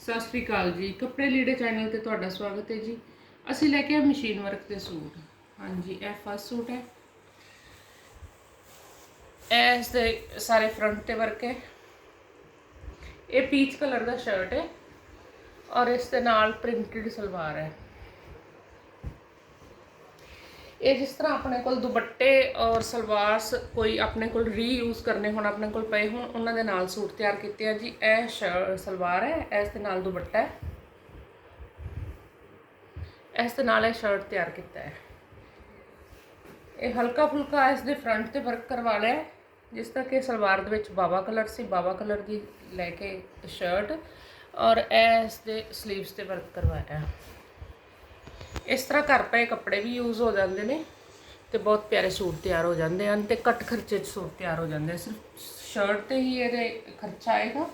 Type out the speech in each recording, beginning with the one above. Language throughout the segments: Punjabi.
ਸਤਿ ਸ੍ਰੀ ਅਕਾਲ ਜੀ। ਕੱਪੜੇ ਲੀੜੇ ਚੈਨਲ ਤੇ ਤੁਹਾਡਾ ਸਵਾਗਤ ਹੈ ਜੀ। ਅਸੀਂ ਲੈ ਕੇ ਆ ਮਸ਼ੀਨ ਵਰਕ ਦੇ ਸੂਟ। ਹਾਂਜੀ, ਇਹ ਫਸਟ ਸੂਟ ਹੈ। ਇਹ ਇਸ ਦੇ ਸਾਰੇ ਫਰੰਟ ਤੇ ਵਰਕ ਹੈ। ਇਹ ਪੀਚ ਕਲਰ ਦਾ ਸ਼ਰਟ ਹੈ। ਔਰ ਇਸ ਦੇ ਨਾਲ ਪ੍ਰਿੰਟਡ ਸਲਵਾਰ ਹੈ। ਇਹ ਜਿਸ ਤਰ੍ਹਾਂ ਆਪਣੇ ਕੋਲ ਦੁਪੱਟੇ ਔਰ ਸਲਵਾਰ ਕੋਈ ਆਪਣੇ ਕੋਲ ਰੀਯੂਜ਼ ਕਰਨੇ ਹੋਣ, ਆਪਣੇ ਕੋਲ ਪਏ ਹੋਣ, ਉਹਨਾਂ ਦੇ ਨਾਲ ਸੂਟ ਤਿਆਰ ਕੀਤੇ ਆ ਜੀ। ਇਹ ਸਲਵਾਰ ਹੈ, ਇਸ ਦੇ ਨਾਲ ਦੁਪੱਟਾ ਹੈ। ਇਸ ਦੇ ਨਾਲ ਇਹ ਸ਼ਰਟ ਤਿਆਰ ਕੀਤਾ ਹੈ। ਇਹ ਹਲਕਾ ਫੁਲਕਾ ਇਸ ਦੇ ਫਰੰਟ ਤੇ ਵਰਕ ਕਰਵਾ ਲਿਆ ਜਿਸ ਤਰ੍ਹਾਂ ਕਿ ਸਲਵਾਰ ਦੇ ਵਿੱਚ ਬਾਵਾ ਕਲਰ ਸੀ, ਬਾਵਾ ਕਲਰ ਦੀ ਲੈ ਕੇ ਸ਼ਰਟ ਔਰ ਇਹ ਇਸ ਦੇ ਸਲੀਵਸ ਤੇ ਵਰਕ ਕਰਵਾਇਆ। ਇਸ ਤਰ੍ਹਾਂ ਘਰ ਪਏ ਕੱਪੜੇ ਵੀ ਯੂਜ਼ ਹੋ ਜਾਂਦੇ ਨੇ ਤੇ ਬਹੁਤ ਪਿਆਰੇ ਸੂਟ ਤਿਆਰ ਹੋ ਜਾਂਦੇ ਹਨ ਤੇ ਘੱਟ ਖਰਚੇ 'ਚ ਸੂਟ ਤਿਆਰ ਹੋ ਜਾਂਦੇ ਆ। ਸਿਰਫ ਸ਼ਰਟ ਤੇ ਹੀ ਇਹਦੇ ਖਰਚਾ ਆਏਗਾ।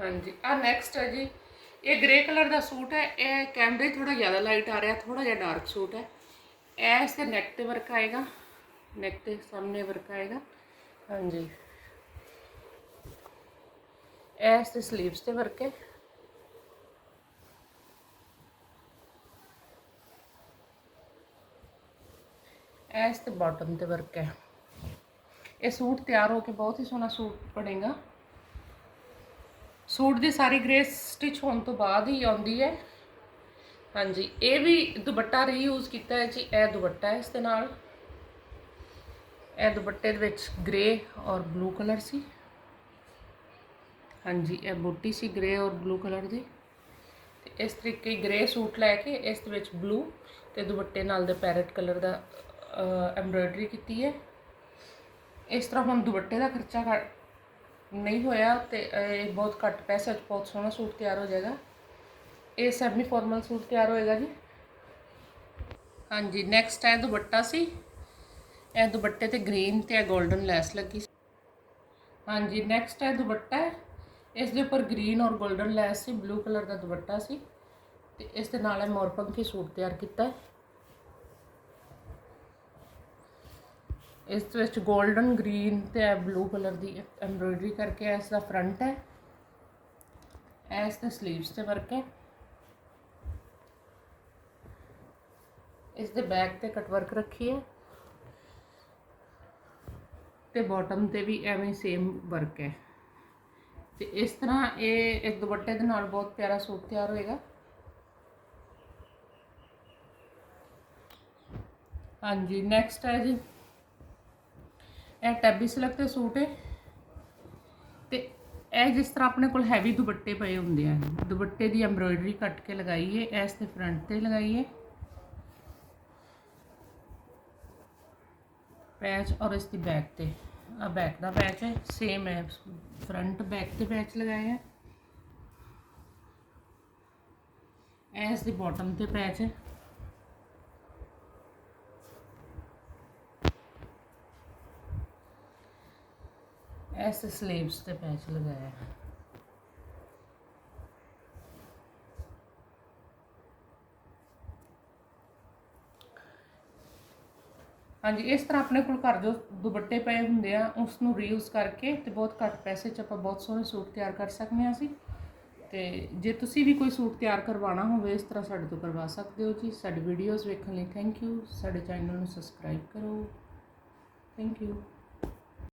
ਹਾਂਜੀ ਆ ਨੈਕਸਟ ਹੈ ਜੀ। ਇਹ ਗ੍ਰੇ ਕਲਰ ਦਾ ਸੂਟ ਹੈ, ਇਹ ਕੈਮਰੇ ਥੋੜਾ ਜ਼ਿਆਦਾ ਲਾਈਟ ਆ ਰਿਹਾ ਥੋੜਾ ਜਿਹਾ ਡਾਰਕ ਸੂਟ ਹੈ। ਇਹ ਇਸ ਤੇ ਨੈਕ ਤੇ ਵਰਕ ਆਏਗਾ ਨੈਕ ਤੇ ਸਾਹਮਣੇ ਵਰਕ ਆਏਗਾ। ਹਾਂਜੀ। ਇਹ ਇਸ ਤੇ ਸਲੀਵਸ ਤੇ ਵਰਕ ਹੈ। ਇਸ ਤੇ ਬਾਟਮ ਤੇ ਵਰਕ ਹੈ। ਇਹ ਸੂਟ ਤਿਆਰ ਹੋ ਕੇ ਬਹੁਤ ਹੀ ਸੋਹਣਾ ਸੂਟ ਬਣੇਗਾ। ਸੂਟ ਦੀ ਸਾਰੀ ਗ੍ਰੇਸ ਸਟਿਚ ਹੋਣ ਤੋਂ ਬਾਅਦ ਹੀ ਆਉਂਦੀ ਹੈ। ਹਾਂਜੀ, ਇਹ ਵੀ ਦੁਪੱਟਾ ਰੀਯੂਜ਼ ਕੀਤਾ ਹੈ ਜੀ, ਇਹ ਦੁਪੱਟਾ ਹੈ ਇਸ ਦੇ ਨਾਲ। ਇਹ ਦੁਪੱਟੇ ਦੇ ਵਿੱਚ ਗ੍ਰੇ ਔਰ ਬਲੂ ਕਲਰ ਸੀ। ਹਾਂਜੀ, ਇਹ ਬੂਟੀ ਸੀ ਗ੍ਰੇ ਔਰ ਬਲੂ ਕਲਰ ਦੀ। ਤੇ ਇਸ ਤਰੀਕੇ ਗ੍ਰੇ ਸੂਟ ਲੈ ਕੇ ਇਸ ਦੇ ਵਿੱਚ ਬਲੂ ਤੇ ਦੁਪੱਟੇ ਨਾਲ ਦੇ ਪੈਰਟ ਕਲਰ ਦਾ ਐਮਬ੍ਰੋਇਡਰੀ ਕੀਤੀ ਹੈ। ਇਸ ਤਰ੍ਹਾਂ ਹੁਣ ਦੁਪੱਟੇ ਦਾ ਖਰਚਾ ਘੱਟ ਨਹੀਂ ਹੋਇਆ ਤੇ ਇਹ ਬਹੁਤ ਘੱਟ ਪੈਸੇ 'ਚ ਬਹੁਤ ਸੋਹਣਾ ਸੂਟ ਤਿਆਰ ਹੋ ਜਾਏਗਾ। ਇਹ ਸੈਮੀ ਫਾਰਮਲ ਸੂਟ ਤਿਆਰ ਹੋਏਗਾ ਜੀ। ਹਾਂਜੀ ਨੈਕਸਟ ਹੈ ਦੁਪੱਟਾ ਸੀ। ਇਹ ਦੁਪੱਟੇ ਤੇ ਗ੍ਰੀਨ ਤੇ ਇਹ 골ਡਨ ਲੈਸ ਲੱਗੀ ਸੀ। ਹਾਂਜੀ ਨੈਕਸਟ ਹੈ ਦੁਪੱਟਾ ਹੈ। ਇਸ ਦੇ ਉੱਪਰ ਗ੍ਰੀਨ ਔਰ 골ਡਨ ਲੈਸ ਸੀ ਬਲੂ ਕਲਰ ਦਾ ਦੁਪੱਟਾ ਸੀ ਤੇ ਇਸ ਦੇ ਨਾਲ ਇਹ ਮੋਰਪੰਖੀ ਸੂਟ ਤਿਆਰ ਕੀਤਾ ਹੈ। ਇਸ ਵਿੱਚ 골ਡਨ ਗ੍ਰੀਨ ਤੇ ਬਲੂ ਕਲਰ ਦੀ ਐਮਬ੍ਰੋਇਡਰੀ ਕਰਕੇ ਇਸ ਦਾ ਫਰੰਟ ਹੈ। ਇਸ ਦੇ ਸਲੀਵਸ ਤੇ ਵਰਕ ਹੈ। ਇਸ ਦੇ ਬੈਕ ਤੇ ਕਟ ਵਰਕ ਰੱਖੀ ਹੈ। ਤੇ ਬਾਟਮ ਤੇ ਵੀ ਐਵੇਂ ਸੇਮ ਵਰਕ ਹੈ। ਤੇ ਇਸ ਤਰ੍ਹਾਂ ਇਹ ਇੱਕ ਦੁਪੱਟੇ ਦੇ ਨਾਲ ਬਹੁਤ ਪਿਆਰਾ ਸੂਟ ਤਿਆਰ ਹੋਏਗਾ। ਹਾਂਜੀ ਨੈਕਸਟ ਹੈ ਜੀ। ਇਹ ਟੈਬੀ ਸਿਲਕ ਤੇ ਸੂਟ ਹੈ। ਤੇ ਇਹ ਜਿਸ ਤਰ੍ਹਾਂ ਆਪਣੇ ਕੋਲ ਹੈਵੀ ਦੁਪੱਟੇ ਪਏ ਹੁੰਦੇ ਆ, ਦੁਪੱਟੇ ਦੀ ਐਮਬ੍ਰੋਇਡਰੀ ਕੱਟ ਕੇ ਲਗਾਈ ਹੈ ਇਸ ਤੇ ਫਰੰਟ ਤੇ ਲਗਾਈ ਹੈ। ਪੈਚ ਔਰ ਇਸ ਦੀ ਬੈਕ ਤੇ ਆ ਬੈਕ ਦਾ ਪੈਚ ਹੈ ਸੇਮ ਹੈ ਫਰੰਟ ਬੈਕ ਤੇ ਪੈਚ ਲਗਾਇਆ ਹੈ। ਇਹ ਇਸ ਦੀ ਬਾਟਮ ਤੇ ਪੈਚ ਹੈ। ਇਸ ਸਲੀਵਸ ਤੇ ਪੈਚ ਲਗਾਇਆ ਹਾਂਜੀ, ਇਸ ਤਰ੍ਹਾਂ ਆਪਣੇ ਕੋਲ ਘਰ ਜੋ ਦੁਪੱਟੇ ਪਏ ਹੁੰਦੇ ਆ ਉਸ ਨੂੰ ਰੀਯੂਜ਼ ਕਰਕੇ ਤੇ ਬਹੁਤ ਘੱਟ ਪੈਸੇ 'ਚ ਆਪਾਂ ਬਹੁਤ ਸੋਹਣੇ ਸੂਟ ਤਿਆਰ ਕਰ ਸਕਦੇ ਹਾਂ ਅਸੀਂ। ਤੇ ਜੇ ਤੁਸੀਂ ਵੀ ਕੋਈ ਸੂਟ ਤਿਆਰ ਕਰਵਾਉਣਾ ਹੋਵੇ, ਇਸ ਤਰ੍ਹਾਂ ਸਾਡੇ ਤੋਂ ਕਰਵਾ ਸਕਦੇ ਹੋ ਜੀ। ਸਾਡੀ ਵੀਡੀਓਜ਼ ਵੇਖਣ ਲਈ ਥੈਂਕ ਯੂ ਸਾਡੇ ਚੈਨਲ ਨੂੰ ਸਬਸਕ੍ਰਾਈਬ ਕਰੋ। Thank you